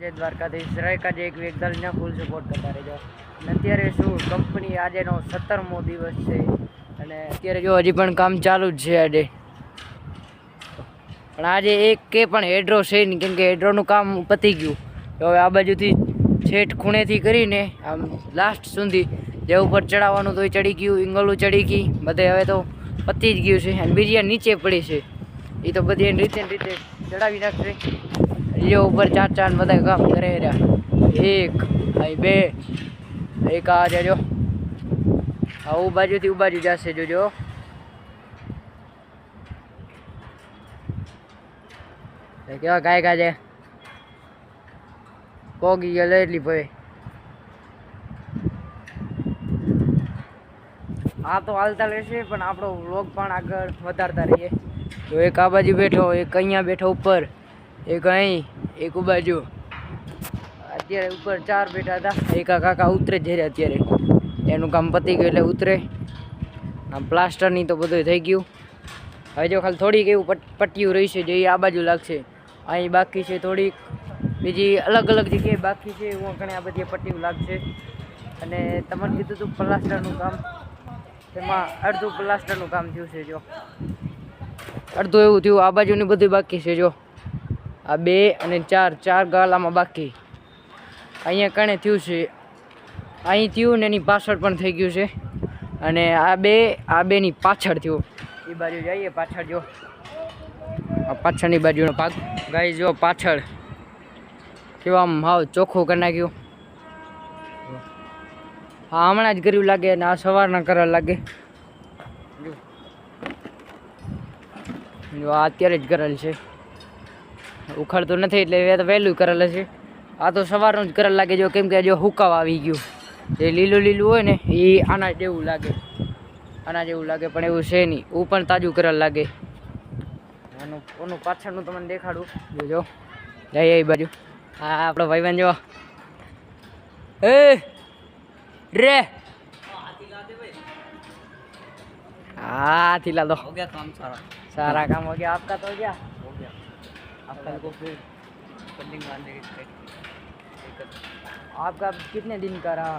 જય દ્વારકાધીશ રાયકા જે એક વેગદલને ફૂલ સપોર્ટ કરતા રહેજો. અને અત્યારે શું કંપની આજેનો સત્તરમો દિવસ છે. અને અત્યારે જો હજી પણ કામ ચાલુ જ છે આજે. પણ આજે એક કે પણ હેડ્રો છે નહીં, કેમ કે હેડ્રોનું કામ પતી ગયું. તો હવે આ બાજુથી છેઠ ખૂણેથી કરીને આમ લાસ્ટ સુધી જે ઉપર ચડાવવાનું તો એ ચડી ગયું, ઇંગલું ચડી ગઈ, બધે હવે તો પતી જ ગયું છે. અને બીજી નીચે પડી છે. એ તો બધી રીતે રીતે ચડાવી નાખશે. જે ઉપર ચાર ચાર બધા કામ કરે રહ્યા. એક, અહીં બે, એક આ જજો આ બાજુથી ઉબાજુ બાજુ જશે, જોજો. કેવા કાંઈ કાજે પોગી ગયો લે એટલી ભાઈ. આ તો હાલતા રહેશે, પણ આપણો વ્લોગ પણ આગળ વધારતા રહીએ. તો એક આ બાજુ બેઠો, એક અહીંયા બેઠો ઉપર. એક અહીં, એક બાજુ અત્યારે ઉપર ચાર બેઠા હતા. એકા કાકા ઉતરે જ રહ્યા અત્યારે. એનું કામ પતી ગયું એટલે ઉતરે. આમ પ્લાસ્ટરની તો બધું થઈ ગયું. હવે જો ખાલી થોડીક એવું પટ, પટ્ટીયું રહી છે જે આ બાજુ લાગશે. અહીં બાકી છે થોડીક. બીજી અલગ અલગ જગ્યાએ બાકી છે એવું ઘણી આ બધી પટ્ટીઓ લાગશે. અને તમને કીધું હતું પ્લાસ્ટરનું કામ. તેમાં અડધું પ્લાસ્ટરનું કામ થયું છે જો. અડધું એવું થયું, આ બાજુની બધી બાકી છે જો. આ બે અને ચાર ચાર ગાલામાં બાકી. અહીંયા કણે થયું છે, અહીં થયું ને એની પાછળ પણ થઈ ગયું છે. અને આ બે, આ બેની પાછળ થયું. એ બાજુ જઈએ, પાછળ જો. પાછળની બાજુનો ભાગ. ગાય જો પાછળ. કેવા આમ હાવ ચોખ્ખું કરી નાખ્યું. હા, હમણાં જ કર્યું લાગે અને આ સવારના કરવા લાગે. જો, આ અત્યારે જ કરેલ છે. ઉખાડતું નથી એટલે એ તો વહેલું કરેલ હશે આ તો સવારનું જ કરેલ લાગે જો કેમ કે જો હુકાવ આવી ગયું. એ લીલું લીલું હોય ને એ આના જેવું લાગે. આના જેવું લાગે પણ એવું છે નહીં. હું પણ તાજું કરેલ લાગે. આનું કોનું પાછળનું તમને દેખાડું. જોજો. જય એ બાજુ. હા આપણો ભાઈબંધ જો. એ રે. હા થીલા દો સારા. કામ હો ગયા. આપકા તો ગયા. गया आपका तो हो गया हो गया आपका को फिर फंडिंग मारने की दिक्कत आपका कितने दिन का रहा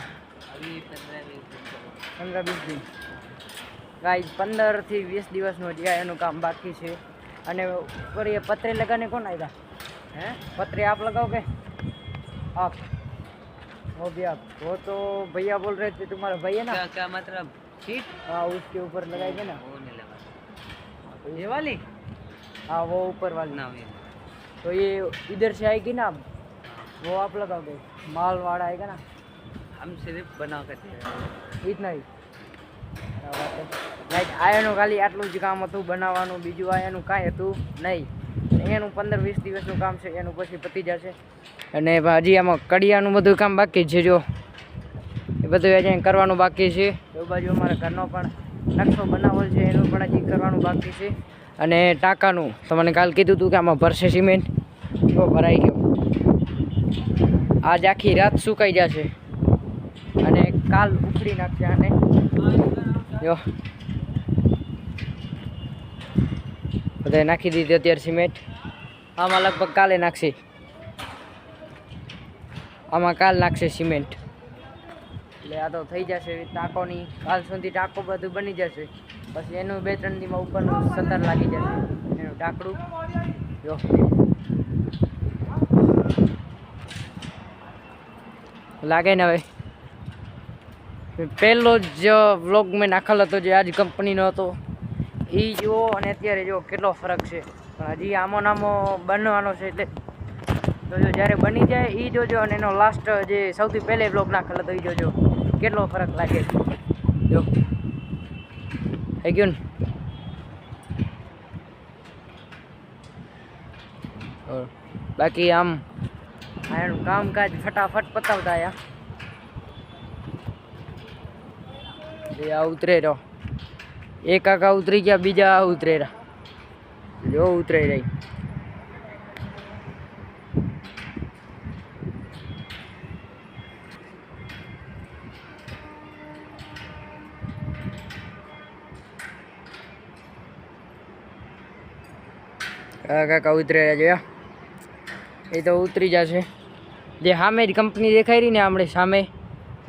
अभी पंद्रह बीस दिन का हुआ। પંદર વીસ દિન ગાઈઝ પંદરથી વીસ દિવસનું હજી આ એનું કામ બાકી છે અને ઉપર એ પત્રે લગાને કોણ આવ્યા हैं पत्रे आप लगाओगे आप वो भी आप वो तो भैया बोल रहे थे तुम्हारा भैया ना क्या क्या मतलब सीट हाँ उसके ऊपर लगाएंगे ना वो नहीं लगा ये वाली हाँ वो ऊपर वाली ना ये तो ये इधर से आएगी ना अब वो आप लगाओगे माल वाड़ा आएगा ना हम सिर्फ बना कर दे रहे हैं। ઇતના જ લાઈક આયાનું ખાલી આટલું જ કામ હતું બનાવવાનું બીજું આયાનું કાંઈ હતું નહીં એનું પંદર વીસ દિવસનું કામ છે એનું પછી પતી જશે અને હજી આમાં કડિયાનું બધું કામ બાકી જ છે જો એ બધું હજી કરવાનું બાકી છે એ બાજુ અમારા ઘરનો પણ નકશો બનાવેલ છે એનું પણ હજી કરવાનું બાકી છે અને ટાંકાનું. તમને કાલ કીધું હતું કે આમાં ભરશે સિમેન્ટ. તો ભરાઈ ગયો. આજ આખી રાત સુકાઈ જશે. અને કાલ ઉખડી નાખશે આને. જો. બધાએ નાખી દીધી અત્યારે સિમેન્ટ. આમાં લગભગ કાલે નાખશે. આમાં કાલ નાખશે સિમેન્ટ. એટલે આ તો થઈ જશે ટાંકોની કાલ સુધી ટાંકો બધું બની જશે. પછી એનું બે ત્રણ દીમાં ઉપરનું સતર લાગી જશે. એનું ટાંકડું જો. લાગે ને હવે. પહેલો જ વ્લોગ મેં નાખેલો હતો જે આજ કંપનીનો હતો. એ જુઓ અને અત્યારે જુઓ કેટલો ફરક છે. પણ હજી આમો નામો બનવાનો છે એટલે જોજો જ્યારે બની જાય એ જોજો અને એનો લાસ્ટ જે સૌથી પહેલે વ્લોગ નાખેલો હતો એ જોજો. કેટલો ફરક લાગે. જો. થઈ ગયું ને બાકી આમ એનું કામકાજ ફટાફટ પતાવતા આ ઉતરે રહ્યો એક કાકા ઉતરી ગયા બીજા ઉતરે રહ્યા જો ઉતરે રહી. કાકા ઉતરે રહ્યા જોયા એ તો ઉતરી જશે. જે સામે જ કંપની દેખાઈ રહી ને આપણે સામે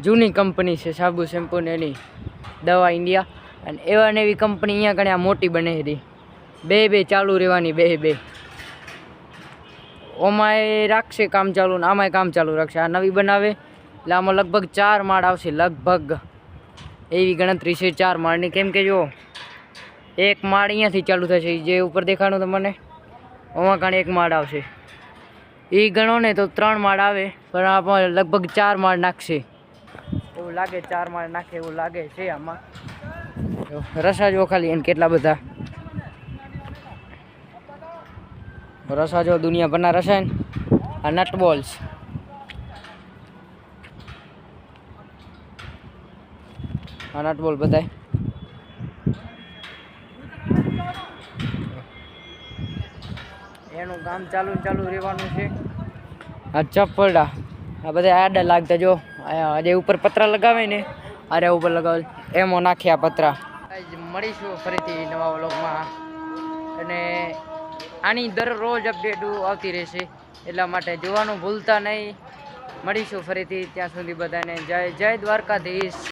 જૂની કંપની છે, સાબુ શેમ્પુ એની દવા ઇન્ડિયા. અને એવા ને એવી કંપની અહીંયા કણે આ મોટી બને હતી બે બે ચાલુ રહેવાની, બે બે. ઓમાં રાખશે કામ ચાલુ ને આમાંય કામ ચાલુ રાખશે. આ નવી બનાવે, એટલે આમાં લગભગ ચાર માળ આવશે, લગભગ. એવી ગણતરી છે, ચાર માળની. કેમ કે જો, એક માળ અહીંયાથી ચાલુ થશે જે ઉપર દેખાડું તમને. ઓમાં કાણે એક માળ આવશે. એ ગણો ને તો ત્રણ માળ આવે, પણ આમાં લગભગ ચાર માળ નાખશે. એવું લાગે, ચાર માળ નાખે એવું લાગે છે આમાં. રસા જો ખાલી એને કેટલા બધા. રસા જો દુનિયાભરના રસાયણ આ નટ બોલ્સ. આ નટ બોલ બધાય. એનું કામ ચાલુ ચાલુ રહેવાનું છે. આ ચપડા. આ બધા આડા લાગતા જો. આ જે ઉપર પતરા લગાવે ને અરે ઉપર લગાવે. એમો નાખ્યા પતરા. આજ મળીશું ફરીથી નવા વ્લોગમાં. અને આની દરરોજ અપડેટ આવતી રહેશે. એટલા માટે જોવાનું ભૂલતા નહીં. મળીશું ફરીથી ત્યાં સુધી બધાને. જય જય દ્વારકાધીશ.